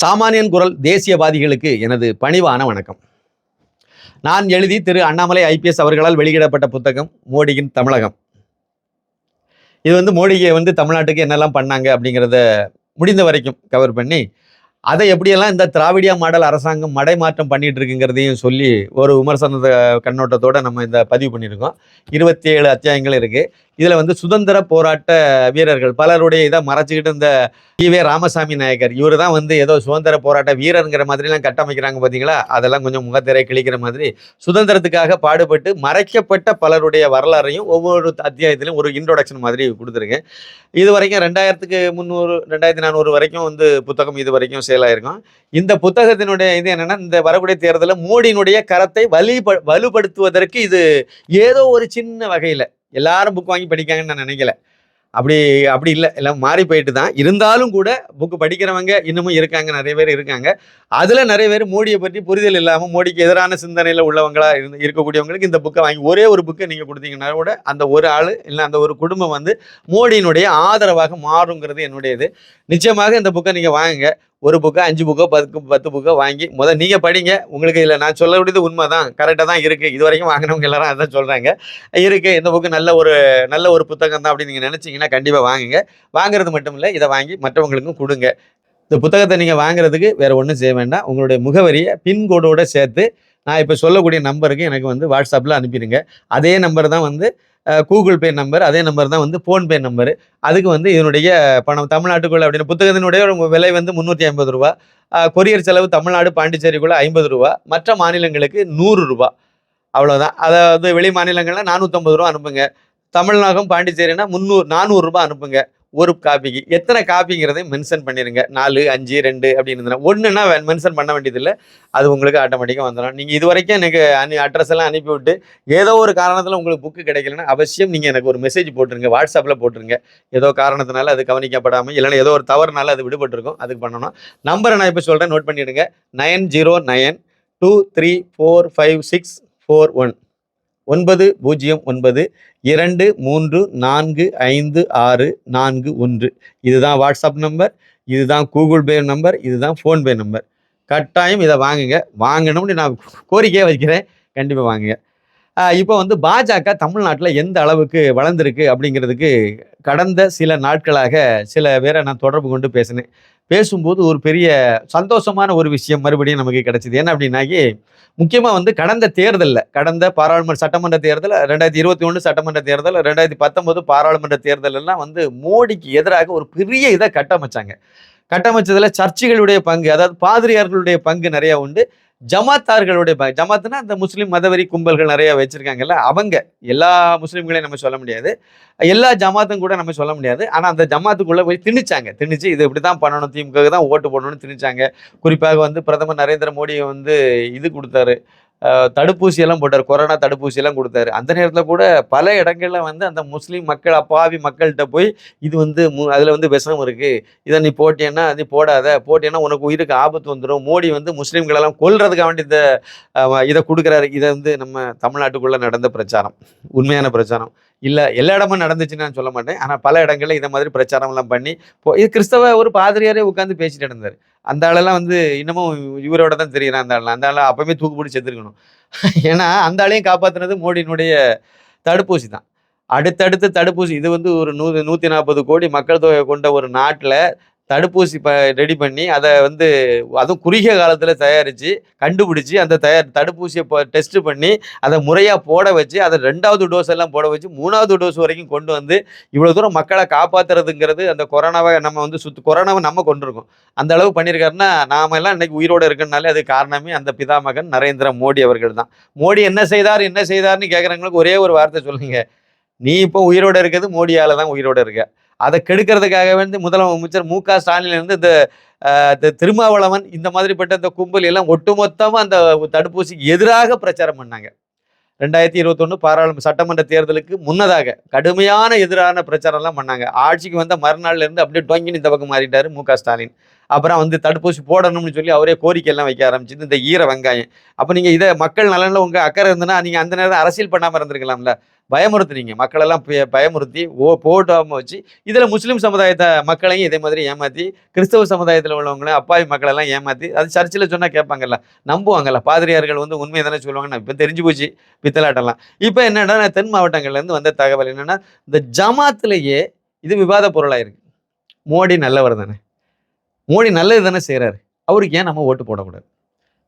சாமானியன் குரல் தேசியவாதிகளுக்கு எனது பணிவான வணக்கம். நான் எழுதி திரு. அண்ணாமலை ஐபிஎஸ் அவர்களால் வெளியிடப்பட்ட புத்தகம் மோடியின் தமிழகம். இது வந்து மோடியை வந்து தமிழ்நாட்டுக்கு என்னெல்லாம் பண்ணாங்க அப்படிங்கிறத முடிந்த வரைக்கும் கவர் பண்ணி அதை எப்படியெல்லாம் இந்த திராவிடியா மாடல் அரசாங்கம் மடைமாற்றம் பண்ணிட்டு இருக்குங்கிறதையும் சொல்லி ஒரு விமர்சன கண்ணோட்டத்தோடு நம்ம இந்த பதிவு பண்ணியிருக்கோம். இருபத்தி ஏழு அத்தியாயங்கள் இருக்குது இதில் வந்து சுதந்திர போராட்ட வீரர்கள் பலருடைய இதை மறைச்சிக்கிட்டு இந்த ஈவே ராமசாமி நாயக்கர். இவர் தான் வந்து ஏதோ சுதந்திர போராட்ட வீரருங்கிற மாதிரிலாம் கட்டமைக்கிறாங்க பார்த்தீங்களா அதெல்லாம் கொஞ்சம் முகத்திரை கிழிக்கிற மாதிரி. சுதந்திரத்துக்காக பாடுபட்டு மறைக்கப்பட்ட பலருடைய வரலாறையும் ஒவ்வொரு அத்தியாயத்திலையும் ஒரு இன்ட்ரோடக்ஷன் மாதிரி கொடுத்துருக்கேன். இது வரைக்கும் ரெண்டாயிரத்துக்கு முந்நூறு ரெண்டாயிரத்தி நானூறு வரைக்கும் வந்து புத்தகம் இது வரைக்கும் சேல் இந்த புத்தகத்தினுடைய இது என்னென்னா இந்த வரக்கூடிய தேர்தலில் மோடியினுடைய கரத்தை வலிப வலுப்படுத்துவதற்கு இது ஏதோ ஒரு சின்ன வகையில் எல்லாரும் புக் வாங்கி படிக்காங்கன்னு நான் நினைக்கல. அப்படி அப்படி இல்லை. எல்லாம் மாறி போயிட்டு தான் இருந்தாலும் கூட புக்கு படிக்கிறவங்க இன்னமும் இருக்காங்க. நிறைய பேர் இருக்காங்க. அதில் நிறைய பேர் மோடியை பற்றி புரிதல் இல்லாமல் மோடிக்கு எதிரான சிந்தனையில் உள்ளவங்களா இருந்து இருக்கக்கூடியவங்களுக்கு இந்த புக்கை வாங்கி ஒரே ஒரு புக்கை நீங்கள் கொடுத்தீங்கன்னா கூட அந்த ஒரு ஆள் இல்லை அந்த ஒரு குடும்பம் வந்து மோடியினுடைய ஆதரவாக மாறுங்கிறது என்னுடையது. நிச்சயமாக இந்த புக்கை நீங்கள் வாங்குங்க. ஒரு புக்கோ அஞ்சு புக்கோ பத்து பத்து புக்கோ வாங்கி முதல் நீங்கள் படிங்க. உங்களுக்கு இதில் நான் சொல்லக்கூடியது உண்மை தான் கரெக்டாக தான் இருக்குது இது வரைக்கும் வாங்கினவங்க எல்லாரும் அதான் சொல்கிறாங்க இருக்குது இந்த புக்கு நல்ல ஒரு நல்ல ஒரு புத்தகம் தான் அப்படின்னு நீங்கள் நினச்சிங்கன்னா கண்டிப்பாக வாங்குங்க. வாங்குறது மட்டும் இல்லை இதை வாங்கி மற்றவங்களுக்கும் கொடுங்க. இந்த புத்தகத்தை நீங்கள் வாங்குறதுக்கு வேறு ஒன்றும் செய்ய வேண்டாம். உங்களுடைய முகவரியை பின்கோடோடு சேர்த்து நான் இப்போ சொல்லக்கூடிய நம்பருக்கு எனக்கு வந்து வாட்ஸ்அப்பில் அனுப்பிடுங்க. அதே நம்பர் தான் வந்து கூகுள் பே நம்பர் அதே நம்பர் தான் வந்து ஃபோன்பே நம்பர். அதுக்கு வந்து இதனுடைய பணம் தமிழ்நாட்டுக்குள்ள அப்படின்னு புத்தகத்தினுடைய விலை வந்து முந்நூற்றி ஐம்பது ரூபா. கொரியர் செலவு தமிழ்நாடு பாண்டிச்சேரிக்குள்ள ஐம்பது ரூபா. மற்ற மாநிலங்களுக்கு நூறு ரூபா. அவ்வளோதான் அதாவது வெளி மாநிலங்கள்னா நானூற்றம்பது ரூபா அனுப்புங்க. தமிழ்நாகம் பாண்டிச்சேரினா முந்நூறு நானூறுரூபா அனுப்புங்க. ஒரு காப்பிக்கு எத்தனை காப்பிங்கிறதையும் மென்ஷன் பண்ணிடுங்க நாலு அஞ்சு ரெண்டு அப்படின்னு ஒன்றுன்னா ஒன்றுனா மென்ஷன் பண்ண வேண்டியதில்லை. அது உங்களுக்கு ஆட்டோமேட்டிக்காக வந்துடும் நீங்கள் இது வரைக்கும் எனக்கு அனு அட்ரஸ் எல்லாம் அனுப்பிவிட்டு ஏதோ ஒரு காரணத்தில் உங்களுக்கு புக்கு கிடைக்கலன்னா அவசியம் நீங்கள் எனக்கு ஒரு மெசேஜ் போட்டுருங்க. வாட்ஸ்அப்பில் போட்டுருங்க. ஏதோ காரணத்தினால அது கவனிக்கப்படாமல் இல்லைன்னா ஏதோ ஒரு தவறுனால அது விடுபட்டிருக்கும். அதுக்கு பண்ணணும். நம்பரை நான் இப்போ சொல்கிறேன் நோட் பண்ணிவிடுங்க nine zero nine two three four five six four one. ஒன்பது பூஜ்ஜியம் ஒன்பது இரண்டு மூன்று நான்கு ஐந்து ஆறு நான்கு ஒன்று. இதுதான் வாட்ஸ்அப் நம்பர் இதுதான் கூகுள் பே நம்பர் இதுதான் ஃபோன்பே நம்பர். கட்டாயம் இதை வாங்குங்க. வாங்கணும்னு நான் கோரிக்கையாக வைக்கிறேன். கண்டிப்பாக வாங்குங்க. இப்போ வந்து பாஜக தமிழ்நாட்டில் எந்த அளவுக்கு வளர்ந்துருக்கு அப்படிங்கிறதுக்கு கடந்த சில நாட்களாக சில பேரை நான் தொடர்பு கொண்டு பேசினேன். பேசும்போது ஒரு பெரிய சந்தோஷமான ஒரு விஷயம் மறுபடியும் நமக்கு கிடைச்சிது. என்ன அப்படின்னாக்கி முக்கியமாக வந்து கடந்த தேர்தலில் கடந்த பாராளுமன்ற சட்டமன்ற தேர்தல் ரெண்டாயிரத்தி இருபத்தி ஒன்று சட்டமன்ற தேர்தல் ரெண்டாயிரத்தி பத்தொம்போது பாராளுமன்ற தேர்தலெல்லாம் வந்து மோடிக்கு எதிராக ஒரு பெரிய இதை கட்டமைச்சாங்க. கட்டமைச்சதில் சர்ச்சுகளுடைய பங்கு அதாவது பாதிரியார்களுடைய பங்கு நிறையா உண்டு. ஜமாத்தார்களுடைய ப ஜமாத்துனா அந்த முஸ்லீம் மதவெறி கும்பல்கள் நிறைய வச்சிருக்காங்கல்ல அவங்க எல்லா முஸ்லீம்களையும் நம்ம சொல்ல முடியாது. எல்லா ஜமாத்தும் கூட நம்ம சொல்ல முடியாது. ஆனால் அந்த ஜமாத்துக்குள்ளே போய் திணிச்சாங்க. திணிச்சு இது இப்படி தான் பண்ணணும் திமுக தான் ஓட்டு போடணும்னு திணிச்சாங்க. குறிப்பாக வந்து பிரதமர் நரேந்திர மோடி வந்து இது கொடுத்தாரு. தடுப்பூசி எல்லாம் போட்டார். கொரோனா தடுப்பூசி எல்லாம் கொடுத்தாரு. அந்த நேரத்தில் கூட பல இடங்கள்ல வந்து அந்த முஸ்லீம் மக்கள் அப்பாவி மக்கள்கிட்ட போய் இது வந்து மு- அதுல வந்து விஷம் இருக்கு. இதை நீ போட்டேன்னா நீ போடாத. போட்டேன்னா உனக்கு உயிருக்கு ஆபத்து வந்துடும் மோடி வந்து முஸ்லீம்களெல்லாம் கொல்றதுக்காக வேண்டி இந்த இதை கொடுக்குறாரு. இதை வந்து நம்ம தமிழ்நாட்டுக்குள்ள நடந்த பிரச்சாரம். உண்மையான பிரச்சாரம். இல்லை எல்லா இடமும் நடந்துச்சுன்னு நான் சொல்ல மாட்டேன். ஆனால் பல இடங்களில் இதை மாதிரி பிரச்சாரம்லாம் பண்ணி போ இது கிறிஸ்தவ ஒரு பாதிரியாரே உட்காந்து பேசிட்டு இருந்தார் அந்த ஆளெல்லாம் வந்து இன்னமும் இவரோட தான் தெரியுறான் அந்த ஆள் அந்த ஆளை அப்பவுமே தூக்கு பிடிச்சி செத்துருக்கணும் ஏன்னா அந்த ஆளையும் காப்பாற்றுனது மோடியினுடைய தடுப்பூசி தான். அடுத்தடுத்து தடுப்பூசி இது வந்து ஒரு நூ நூற்றி நாற்பது கோடி மக்கள் தொகை கொண்ட ஒரு நாட்டில் தடுப்பூசி ப ரெடி பண்ணி அதை வந்து அதுவும் குறுகிய காலத்தில் தயாரித்து கண்டுபிடிச்சி அந்த தயார் தடுப்பூசியை இப்போ டெஸ்ட்டு பண்ணி அதை முறையாக போட வச்சு அதை ரெண்டாவது டோஸ் எல்லாம் போட வச்சு மூணாவது டோஸ் வரைக்கும் கொண்டு வந்து இவ்வளோ தூரம் மக்களை காப்பாற்றுறதுங்கிறது அந்த கொரோனாவை நம்ம வந்து சுத்து கொரோனாவை நம்ம கொண்டிருக்கோம். அந்த அளவு பண்ணியிருக்காருன்னா நாம எல்லாம் இன்னைக்கு உயிரோடு இருக்குனாலே அது காரணமே அந்த பிதாமகன் நரேந்திர மோடி அவர்கள் தான். மோடி என்ன செய்தார் என்ன செய்தார்னு கேட்குறவங்களுக்கு ஒரே ஒரு வார்த்தை சொல்லுங்க. நீ இப்போ உயிரோடு இருக்கிறது மோடியால் தான் உயிரோடு இருக்க. அதை கெடுக்கிறதுக்காக வந்து முதலமைச்சர் மு க ஸ்டாலின்லேருந்து இந்த இந்த திருமாவளவன் இந்த மாதிரிப்பட்ட இந்த கும்பல் எல்லாம் ஒட்டுமொத்தமாக அந்த தடுப்பூசிக்கு எதிராக பிரச்சாரம் பண்ணாங்க. ரெண்டாயிரத்தி இருபத்தொன்று பாராளுமன்ற சட்டமன்ற தேர்தலுக்கு முன்னதாக கடுமையான எதிரான பிரச்சாரம்லாம் பண்ணாங்க. ஆட்சிக்கு வந்த மறுநாள்லேருந்து அப்படியே டொங்கின்னு இந்த பக்கம் மாறிட்டாரு மு க ஸ்டாலின். அப்புறம் வந்து தடுப்பூசி போடணும்னு சொல்லி அவரே கோரிக்கை எல்லாம் வைக்க ஆரம்பிச்சிது இந்த ஈர வெங்காயம். அப்போ நீங்கள் இதை மக்கள் நலனில் உங்கள் அக்கறை இருந்ததுன்னா நீங்கள் அந்த நேரம் அரசியல் பண்ணாமல் இருந்திருக்கலாம்ல? பயமுறுத்துனீங்க. மக்களெல்லாம் பய- பயமுறுத்தி ஓ போட்டாமல் வச்சு இதில் முஸ்லீம் சமுதாயத்தை மக்களையும் இதே மாதிரி ஏமாற்றி கிறிஸ்தவ சமுதாயத்தில் உள்ளவங்களையும் அப்பாவி மக்களெல்லாம் ஏமாற்றி அது சர்ச்சில் சொன்னால் கேட்பாங்கல்ல நம்புவாங்கல்ல. பாதிரியார்கள் வந்து உண்மை தானே சொல்லுவாங்க. இப்போ தெரிஞ்சு போச்சு. பித்தலாட்டெல்லாம். இப்போ என்னன்னா தென் மாவட்டங்கள்லேருந்து வந்த தகவல் என்னென்னா இந்த ஜமாத்திலேயே இது விவாத பொருளாக இருக்கு மோடி நல்லவர் தானே. மோடி நல்லது தானே செய்கிறாரு அவருக்கு ஏன் நம்ம ஓட்டு போடக்கூடாது?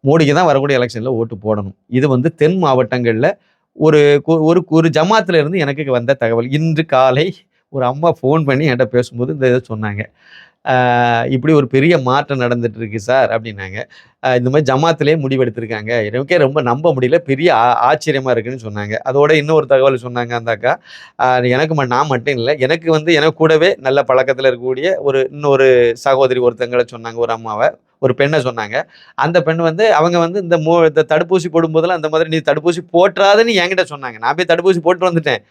மோடிக்கு தான் வரக்கூடிய எலெக்ஷனில் ஓட்டு போடணும். இது வந்து தென் மாவட்டங்களில் ஒரு கு- ஒரு ஒரு ஜமாத்துல இருந்து எனக்கு வந்த தகவல். இன்று காலை ஒரு அம்மா ஃபோன் பண்ணி என்கிட்ட பேசும்போது இந்த இதை சொன்னாங்க. இப்படி ஒரு பெரிய மாற்றம் நடந்துட்டு இருக்கு சார் அப்படின்னாங்க. இந்த மாதிரி ஜமாத்திலே முடிவெடுத்திருக்காங்க. எனக்கே ரொம்ப நம்ப முடியல. பெரிய ஆச்சரியமாக ஆச்சரியமா இருக்குன்னு சொன்னாங்க. அதோட இன்னொரு தகவல் சொன்னாங்க அந்த அக்கா. எனக்கு நான் மட்டும் இல்லை. எனக்கு வந்து எனக்கு கூடவே நல்ல பழக்கத்தில் இருக்கக்கூடிய ஒரு இன்னொரு சகோதரி ஒருத்தங்களை சொன்னாங்க. ஒரு அம்மாவை ஒரு பெண்ணை சொன்னாங்க. அந்த பெண் வந்து அவங்க வந்து இந்த மோ இந்த தடுப்பூசி போடும்போதெல்லாம் அந்த மாதிரி நீ தடுப்பூசி போட்டுறாதுன்னு என்கிட்ட சொன்னாங்க. நான் போய் தடுப்பூசி போட்டு வந்துட்டேன்.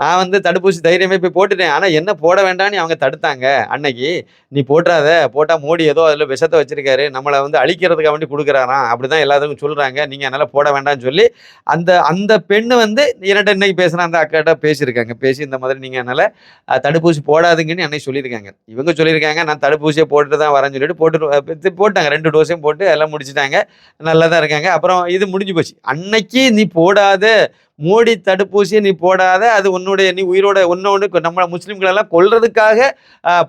நான் வந்து தடுப்பூசி தைரியமே போய் போட்டுட்டேன். ஆனால் என்ன போட வேண்டாம்னு அவங்க தடுத்தாங்க. அன்னைக்கு நீ போட்டுறாத. போட்டால் மோடி ஏதோ அதில் விஷத்தை வச்சிருக்காரு. நம்மளை வந்து அழிக்கிறதுக்காக வேண்டி கொடுக்குறாராம். அப்படி தான் எல்லாத்துக்கும் சொல்கிறாங்க நீங்கள் அதனால் போட வேண்டாம்னு சொல்லி அந்த அந்த பெண்ணு வந்து என்கிட்ட இன்னைக்கு பேசுன அந்த அக்காட்ட பேசியிருக்காங்க. பேசி இந்த மாதிரி நீங்கள் அதனால் தடுப்பூசி போடாதுங்கன்னு அன்னைக்கு சொல்லியிருக்காங்க. இவங்க சொல்லியிருக்காங்க நான் தடுப்பூசியை போட்டுட்டு தான் வரேன்னு சொல்லிட்டு போட்டு போட்டாங்க. ரெண்டு டோஸையும் போட்டு எல்லாம் முடிச்சிட்டாங்க. நல்லா தான் இருக்காங்க. அப்புறம் இது முடிஞ்சு போச்சு. அன்னைக்கு நீ போடாத. மோடி தடுப்பூசியை நீ போடாத அது உன்னுடைய நீ உயிரோட ஒன்னொன்று நம்ம முஸ்லீம்களெல்லாம் கொல்றதுக்காக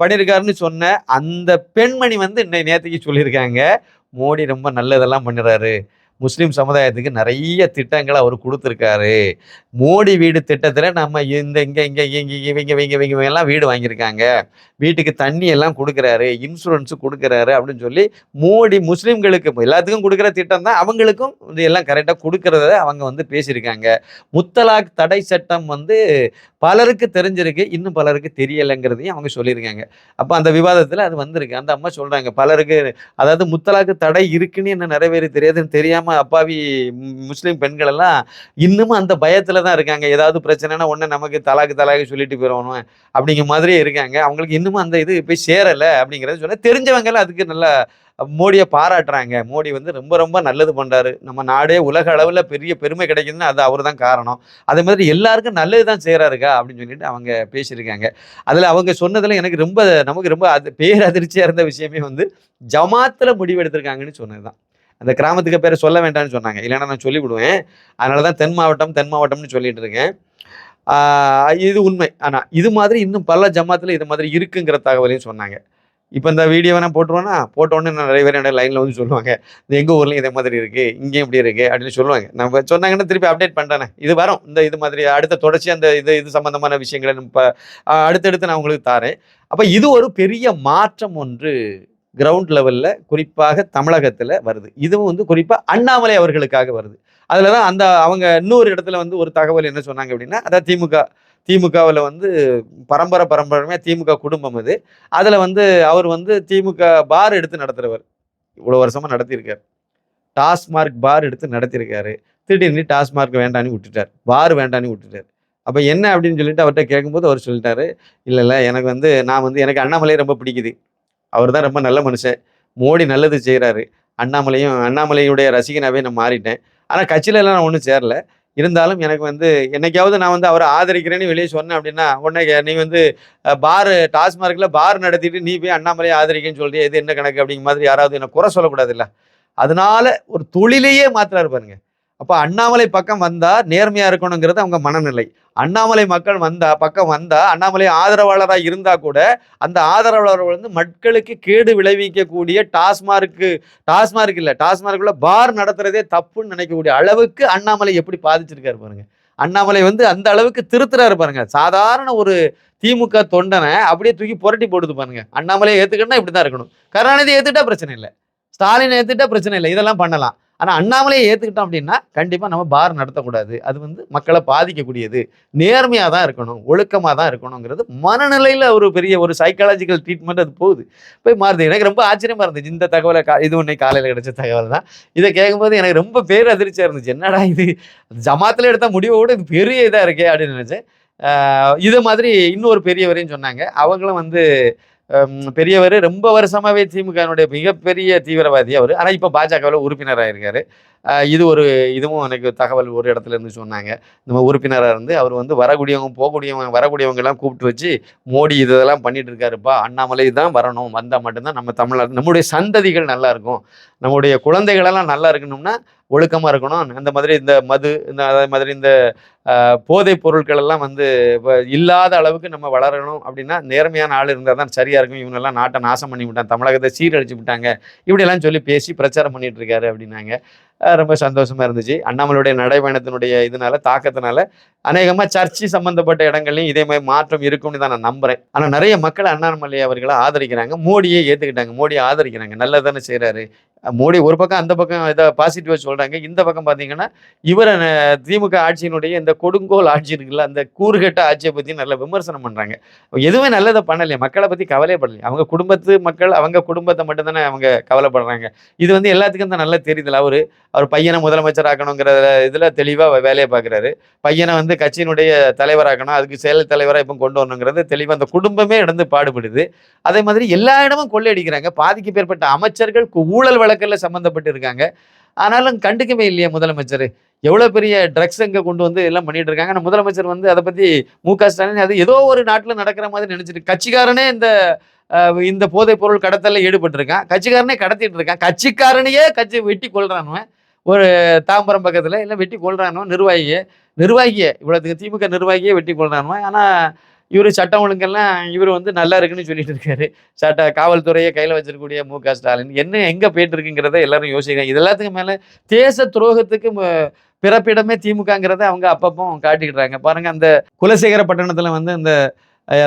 பண்ணியிருக்காருன்னு சொன்ன அந்த பெண்மணி வந்து இன்னைக்கு நேற்றுக்கு சொல்லியிருக்காங்க. மோடி ரொம்ப நல்லதெல்லாம் பண்ணுறாரு. முஸ்லீம் சமுதாயத்துக்கு நிறைய திட்டங்களை அவர் கொடுத்துருக்காரு. மோடி வீடு திட்டத்தில் நம்ம இந்த இங்கே இங்கே இங்கே இவங்க இவங்க இவங்க எல்லாம் வீடு வாங்கியிருக்காங்க. வீட்டுக்கு தண்ணி எல்லாம் கொடுக்குறாரு இன்சூரன்ஸு கொடுக்குறாரு அப்படின்னு சொல்லி மோடி முஸ்லீம்களுக்கு எல்லாத்துக்கும் கொடுக்குற திட்டம் தான் அவங்களுக்கும் இது எல்லாம் கரெக்டாக கொடுக்கறத அவங்க வந்து பேசியிருக்காங்க. முத்தலாக் தடை சட்டம் வந்து பலருக்கு தெரிஞ்சிருக்கு இன்னும் பலருக்கு தெரியலைங்கிறதையும் அவங்க சொல்லியிருக்காங்க. அப்போ அந்த விவாதத்தில் அது வந்திருக்கு. அந்த அம்மா சொல்கிறாங்க பலருக்கு அதாவது முத்தலாக்கு தடை இருக்குன்னு என்ன நிறைவேறி தெரியாதுன்னு தெரியாமல் அப்பாவி முஸ்லீம் பெண்கள் எல்லாம் இன்னமும் அந்த பயத்தில் தான் இருக்காங்க. ஏதாவது பிரச்சனைனா ஒன்று நமக்கு தலாக்கு தலாக்கு சொல்லிட்டு போயிடணும் அப்படிங்கிற மாதிரியே இருக்காங்க. அவங்களுக்கு இன்னமும் அந்த இது போய் சேரலை அப்படிங்கிறத சொல்ல தெரிஞ்சவங்க எல்லாம் அதுக்கு நல்லா மோடியை பாராட்டுறாங்க. மோடி வந்து ரொம்ப ரொம்ப நல்லது பண்ணுறாரு நம்ம நாடே உலக அளவில் பெரிய பெருமை கிடைக்குதுன்னா அது அவர் தான் காரணம். அதே மாதிரி எல்லாருக்கும் நல்லது தான் செய்கிறாருக்கா அப்படின்னு சொல்லிட்டு அவங்க பேசியிருக்காங்க. அதில் அவங்க சொன்னதில் எனக்கு ரொம்ப நமக்கு ரொம்ப அது பேரதிர்ச்சியாக இருந்த விஷயமே வந்து ஜமாத்தில் முடிவெடுத்திருக்காங்கன்னு சொன்னது தான் அந்த கிராமத்துக்கு பேரை சொல்ல வேண்டாம்னு சொன்னாங்க. இல்லைன்னா நான் சொல்லிவிடுவேன். அதனால தான் தென் மாவட்டம் தென் மாவட்டம்னு சொல்லிட்டு இருக்கேன். இது உண்மை. ஆனால் இது மாதிரி இன்னும் பல ஜமாத்தில் இது மாதிரி இருக்குங்கிற தகவலையும் சொன்னாங்க. இப்போ இந்த வீடியோ வேணால் போட்டுருவோன்னா போட்டோன்னு நான் நிறைய பேர் என்ன லைனில் வந்து சொல்லுவாங்க. இந்த எங்கள் ஊர்லேயும் இதே மாதிரி இருக்குது இங்கேயும் இப்படி இருக்குது அப்படின்னு சொல்லுவாங்க. நம்ம சொன்னாங்கன்னா திருப்பி அப்டேட் பண்ணுறேன் இது வரும். இந்த இது மாதிரி அடுத்த தொடர்ச்சி அந்த இது இது சம்மந்தமான விஷயங்களை இப்போ அடுத்தடுத்து நான் உங்களுக்கு தாரேன் அப்போ இது ஒரு பெரிய மாற்றம் ஒன்று கிரவுண்ட் லெவலில் குறிப்பாக தமிழகத்தில் வருது. இதுவும் வந்து குறிப்பாக அண்ணாமலை அவர்களுக்காக வருது. அதில் தான் அந்த அவங்க இன்னொரு இடத்துல வந்து ஒரு தகவல் என்ன சொன்னாங்க அப்படின்னா அதாவது திமுக திமுகவில் வந்து பரம்பரை பரம்பரையாக திமுக குடும்பம் இது அதில் வந்து அவர் வந்து திமுக பார் எடுத்து நடத்துகிறவர் இவ்வளோ வருஷமாக நடத்தியிருக்கார். டாஸ்மார்க் பார் எடுத்து நடத்தியிருக்காரு. திடீர்னு டாஸ்மார்க் வேண்டான்னு விட்டுட்டார். பார் வேண்டான்னு விட்டுட்டார். அப்போ என்ன அப்படின்னு சொல்லிட்டு அவர்கிட்ட கேட்கும்போது அவர் சொல்லிட்டாரு இல்லை இல்லை எனக்கு வந்து நான் வந்து எனக்கு அண்ணாமலையை ரொம்ப பிடிக்குது. அவர் தான் ரொம்ப நல்ல மனுஷன். மோடி நல்லது செய்கிறாரு அண்ணாமலையும் அண்ணாமலையுடைய ரசிகனாகவே நான் மாறிட்டேன். ஆனால் கட்சியிலலாம் நான் ஒன்றும் சேரல. இருந்தாலும் எனக்கு வந்து என்னைக்காவது நான் வந்து அவரை ஆதரிக்கிறேன்னு வெளியே சொன்னேன் அப்படின்னா உடனே நீ வந்து பார் டாஸ்மார்க்கில் பார் நடத்திட்டு நீ போய் அண்ணாமலையை ஆதரிக்கன்னு சொல்லிட்டு இது என்ன கணக்கு? அப்படிங்கிற மாதிரி யாராவது என்னை குறை சொல்லக்கூடாதுல்ல. அதனால ஒரு தொழிலையே மாத்துறாரு பாருங்க. அப்போ அண்ணாமலை பக்கம் வந்தா நேர்மையா இருக்கணுங்கிறது அவங்க மனநிலை. அண்ணாமலை மக்கள் வந்தா பக்கம் வந்தா அண்ணாமலை ஆதரவாளராக இருந்தா கூட அந்த ஆதரவாளர்கள் வந்து மக்களுக்கு கேடு விளைவிக்கக்கூடிய டாஸ்மார்க்கு டாஸ்மார்க் இல்லை டாஸ்மார்க்குள்ள பார் நடத்துறதே தப்புன்னு நினைக்கக்கூடிய அளவுக்கு அண்ணாமலை எப்படி பாதிச்சிருக்காரு பாருங்க. அண்ணாமலை வந்து அந்த அளவுக்கு திருத்துறாரு பாருங்க. சாதாரண ஒரு திமுக தொண்டனை அப்படியே தூக்கி புரட்டி போடுது பாருங்க. அண்ணாமலையை ஏத்துக்கணும்னா இப்படி தான் இருக்கணும். கருணாநிதி ஏத்துட்டா பிரச்சனை இல்லை. ஸ்டாலின் ஏத்துட்டா பிரச்சனை இல்லை. இதெல்லாம் பண்ணலாம். ஆனா அண்ணாமலையை ஏத்துக்கிட்டோம் அப்படின்னா கண்டிப்பா நம்ம பார் நடத்தக்கூடாது. அது வந்து மக்களை பாதிக்கக்கூடியது. நேர்மையா தான் இருக்கணும் ஒழுக்கமா தான் இருக்கணுங்கிறது மனநிலையில ஒரு பெரிய ஒரு சைக்காலஜிக்கல் ட்ரீட்மெண்ட் அது போகுது. போய் மாறுது. எனக்கு ரொம்ப ஆச்சரியமா இருந்துச்சு. இந்த தகவலை கா- இது உன்னை காலையில கிடைச்ச தகவல் தான். இதை கேட்கும்போது எனக்கு ரொம்ப பேர் அதிர்ச்சியாக இருந்துச்சு. என்னடா இது? ஜமாத்துல எடுத்த முடிவை விட இது பெரிய இதா இருக்கே அப்படின்னு நினைச்சேன். இதை மாதிரி இன்னொரு பெரியவரையும் சொன்னாங்க. அவங்களும் வந்து பெரியவர் ரொம்ப வருஷமாவே திமுகனுடைய மிகப்பெரிய தீவிரவாதி அவர். ஆனால் இப்போ பாஜகவில் உறுப்பினராக இருக்காரு இது ஒரு இதுவும் எனக்கு தகவல் ஒரு இடத்துல இருந்து சொன்னாங்க. நம்ம உறுப்பினராக இருந்து அவர் வந்து வரக்கூடியவங்க போகக்கூடியவங்க வரக்கூடியவங்க எல்லாம் கூப்பிட்டு வச்சு மோடி இதெல்லாம் பண்ணிட்டு இருக்காருப்பா அண்ணாமலை தான் வரணும் வந்தால் மட்டும்தான் நம்ம தமிழ்நாடு நம்முடைய சந்ததிகள் நல்லா இருக்கும். நம்முடைய குழந்தைகளெல்லாம் நல்லா இருக்கணும்னா ஒழுக்கமாக இருக்கணும். அந்த மாதிரி இந்த மது இந்த அதே மாதிரி இந்த போதைப் பொருட்கள் எல்லாம் வந்து இல்லாத அளவுக்கு நம்ம வளரணும் அப்படின்னா நேர்மையான ஆள் இருந்தால் தான் சரியாக இருக்கும். இவங்கெல்லாம் நாட்டை நாசம் பண்ணி விட்டாங்க தமிழகத்தை சீரழிச்சு விட்டாங்க. இப்படியெல்லாம் சொல்லி பேசி பிரச்சாரம் பண்ணிட்டு இருக்காரு அப்படின்னாங்க. ரொம்ப சந்தோஷமா இருந்துச்சு. அண்ணாமலையுடைய நடைபயணத்தினுடைய இதனால தாக்கத்தினால அநேகமா சர்ச்சு சம்பந்தப்பட்ட இடங்கள்லையும் இதே மாதிரி மாற்றம் இருக்கும்னு தான் நான் நம்புறேன். ஆனா நிறைய மக்கள் அண்ணாமலை அவர்களை ஆதரிக்கிறாங்க. மோடியை ஏத்துக்கிட்டாங்க. மோடியை ஆதரிக்கிறாங்க. நல்லதானே செய்றாரு. மோடி ஒரு பக்கம் அந்த பக்கம் இதை பாசிட்டிவாக சொல்றாங்க. இந்த பக்கம் பார்த்தீங்கன்னா இவரை திமுக ஆட்சியினுடைய இந்த கொடுங்கோல் ஆட்சி இருக்குல்ல அந்த கூறுகட்ட ஆட்சியை பற்றி நல்ல விமர்சனம் பண்றாங்க. எதுவுமே நல்லதை பண்ணலையே மக்களை பற்றி கவலைப்படலையே அவங்க குடும்பத்து மக்கள் அவங்க குடும்பத்தை மட்டும்தானே அவங்க கவலைப்படுறாங்க. இது வந்து எல்லாத்துக்கும் தான் நல்லா தெரியுதுல அவர் அவர் பையனை முதலமைச்சர் ஆக்கணுங்கிற இதில் தெளிவாக வேலையை பார்க்குறாரு பையனை வந்து கட்சியினுடைய தலைவராக்கணும் அதுக்கு செயல் தலைவராக இப்போ கொண்டு வரணுங்கிறது தெளிவாக அந்த குடும்பமே இடந்து பாடுபடுது. அதே மாதிரி எல்லா இடமும் கொள்ளையடிக்கிறாங்க. பாதிக்கு பேர்பட்ட அமைச்சர்கள் ஊழல் வழக்கில் சம்மந்தப்பட்டு இருக்காங்க. ஆனாலும் கண்டுக்கவே இல்லையா முதலமைச்சர். எவ்வளோ பெரிய ட்ரக்ஸ் அங்கே கொண்டு வந்து எல்லாம் பண்ணிட்டு இருக்காங்க. ஆனால் முதலமைச்சர் வந்து அதை பற்றி மு க ஸ்டாலின் அது ஏதோ ஒரு நாட்டில் நடக்கிற மாதிரி நினச்சிட்டு கட்சிக்காரனே இந்த இந்த போதைப் பொருள் கடத்தலில் ஈடுபட்டிருக்கான் கட்சிக்காரனே கடத்திட்டு இருக்கான். கட்சிக்காரனையே கட்சி வெட்டி கொள்றானுவன் ஒரு தாம்பரம் பக்கத்தில் இல்லை வெட்டி கொள்றானோ நிர்வாகியை. நிர்வாகியை இவ்வளோத்துக்கு திமுக நிர்வாகியே வெட்டி கொள்றானுவன் ஆனால் இவர் சட்டம் ஒழுங்கெல்லாம் இவர் வந்து நல்லா இருக்குன்னு சொல்லிட்டு இருக்காரு. சட்ட காவல்துறையை கையில் வச்சிருக்கக்கூடிய மு க ஸ்டாலின். என்ன எங்கே போயிட்டு இருக்குங்கிறத எல்லாரும் யோசிக்கிறாங்க இது எல்லாத்துக்கும் மேலே தேச துரோகத்துக்கு பிறப்பிடமே திமுகங்கிறத அவங்க அப்பப்போ காட்டிக்கிட்டாங்க பாருங்கள் அந்த குலசேகர பட்டணத்தில் வந்து அந்த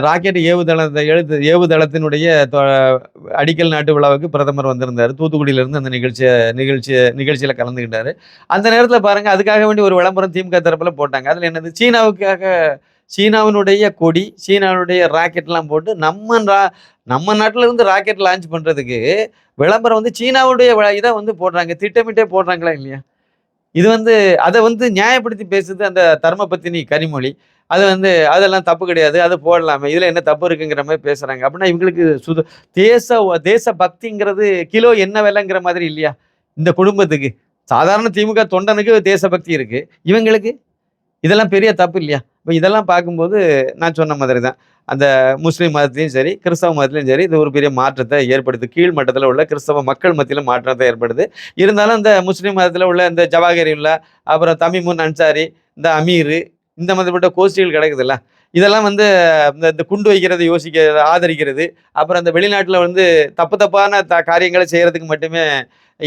ராக்கெட் ஏவுதளத்தை எழுத்து ஏவுதளத்தினுடைய அடிக்கல் நாட்டு விழாவுக்கு பிரதமர் வந்திருந்தார். தூத்துக்குடியிலேருந்து அந்த நிகழ்ச்சியை நிகழ்ச்சி நிகழ்ச்சியில் கலந்துக்கிட்டாரு. அந்த நேரத்தில் பாருங்கள் அதுக்காக வேண்டி ஒரு விளம்பரம் திமுக தரப்பில் போட்டாங்க. அதில் என்னது சீனாவுக்காக சீனாவினுடைய கொடி சீனாவினுடைய ராக்கெட்லாம் போட்டு நம்ம ரா- நம்ம நாட்டில் இருந்து ராக்கெட் லான்ச் பண்ணுறதுக்கு விளம்பரம் வந்து சீனாவுடைய இதை வந்து போடுறாங்க திட்டமிட்டே போடுறாங்களா இல்லையா? இது வந்து அதை வந்து நியாயப்படுத்தி பேசுது அந்த தர்மபத்தினி கனிமொழி. அது வந்து அதெல்லாம் தப்பு கிடையாது அது போடலாமே இதில் என்ன தப்பு இருக்குங்கிற மாதிரி பேசுகிறாங்க அப்படின்னா இவங்களுக்கு சுத தேச தேச பக்திங்கிறது கிலோ என்ன விலைங்கிற மாதிரி இல்லையா? இந்த குடும்பத்துக்கு. சாதாரண திமுக தொண்டனுக்கு தேசபக்தி இருக்குது இவங்களுக்கு இதெல்லாம் பெரிய தப்பு இல்லையா? இப்போ இதெல்லாம் பார்க்கும்போது நான் சொன்ன மாதிரி தான் அந்த முஸ்லீம் மதத்துலையும் சரி கிறிஸ்தவ மதத்துலையும் சரி இது ஒரு பெரிய மாற்றத்தை ஏற்படுது. கீழ் மட்டத்தில் உள்ள கிறிஸ்தவ மக்கள் மத்தியில் மாற்றத்தை ஏற்படுது. இருந்தாலும் இந்த முஸ்லீம் மதத்தில் உள்ள இந்த ஜவாஹரில்லா அப்புறம் தமிமுன் அன்சாரி இந்த அமீர் இந்த மாதிரிப்பட்ட கோஷ்டிகள் கிடைக்குதுல்ல இதெல்லாம் வந்து இந்த இந்த குண்டு வைக்கிறதை யோசிக்க ஆதரிக்கிறது அப்புறம் அந்த வெளிநாட்டில் வந்து தப்பு தப்பான த காரியங்களை செய்கிறதுக்கு மட்டுமே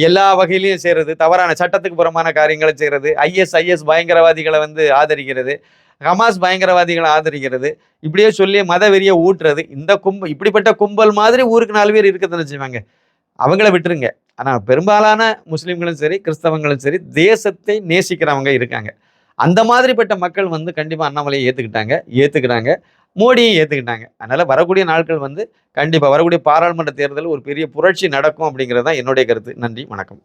எல்லா வகையிலையும் செய்கிறது தவறான சட்டத்துக்கு புறமான காரியங்களை செய்கிறது ஐஎஸ் ஐஎஸ் பயங்கரவாதிகளை வந்து ஆதரிக்கிறது ஹமாஸ் பயங்கரவாதிகளை ஆதரிக்கிறது இப்படியே சொல்லி மத வெறியை ஊட்டுறது இந்த கும்பல் இப்படிப்பட்ட கும்பல் மாதிரி ஊருக்கு நாலு பேர் இருக்கத்தானே வச்சுக்கோங்க. அவங்கள விட்டுருங்க. ஆனால் பெரும்பாலான முஸ்லீம்களும் சரி கிறிஸ்தவங்களும் சரி தேசத்தை நேசிக்கிறவங்க இருக்காங்க. அந்த மாதிரிப்பட்ட மக்கள் வந்து கண்டிப்பாக அண்ணாமலையை ஏற்றுக்கிட்டாங்க ஏற்றுக்கிறாங்க மோடியும் ஏற்றுக்கிட்டாங்க அதனால் வரக்கூடிய நாட்கள் வந்து கண்டிப்பாக வரக்கூடிய பாராளுமன்ற தேர்தலில் ஒரு பெரிய புரட்சி நடக்கும் அப்படிங்கிறது தான் என்னுடைய கருத்து. நன்றி வணக்கம்.